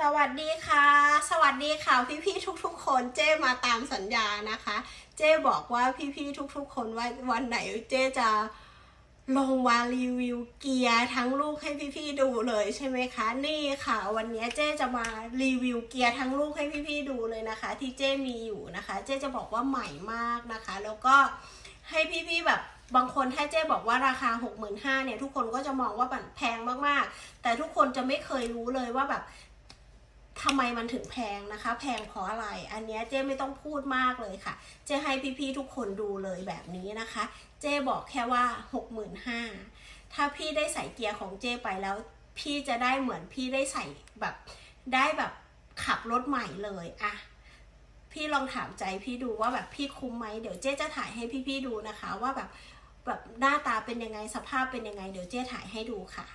สวัสดีค่ะ สวัสดีค่ะพี่ๆทุก ๆ คนเจ้มาตามสัญญานะคะ เจ้บอกว่าพี่ๆทุก ๆ คนว่าวันไหนเจ้จะลงมารีวิวเกียร์ทั้งลูกให้พี่ๆดูเลยใช่ไหมคะ นี่ค่ะ วันนี้เจ้จะมารีวิวเกียร์ทั้งลูกให้พี่ๆดูเลยนะคะ ที่เจ้มีอยู่นะคะ เจ้จะบอกว่าใหม่มากนะคะ แล้วก็ให้พี่ๆแบบบางคนถ้าเจ้บอกว่าราคา 65,000เนี่ยทุกคนก็จะมองว่ามันแพงมากๆ แต่ทุกคนจะไม่เคยรู้เลยว่าแบบ ทำไมมันถึงแพงนะคะ แพงเพราะอะไร อันนี้เจ้ไม่ต้องพูดมากเลยค่ะ เจ้ให้พี่ๆทุกคนดูเลยแบบนี้นะคะ เจ้บอกแค่ว่าหกหมื่นห้าถ้าพี่ได้ใส่เกียร์ของเจ้ไปแล้ว พี่จะได้เหมือนพี่ได้ใส่แบบได้แบบขับรถใหม่เลยอะพี่ลองถามใจพี่ดูว่าแบบพี่คุ้มไหมเดี๋ยวเจ๊จะถ่ายให้พี่ๆดูนะคะ ว่าแบบแบบหน้าตาเป็นยังไงสภาพเป็นยังไง เดี๋ยวเจ๊ถ่ายให้ดูค่ะ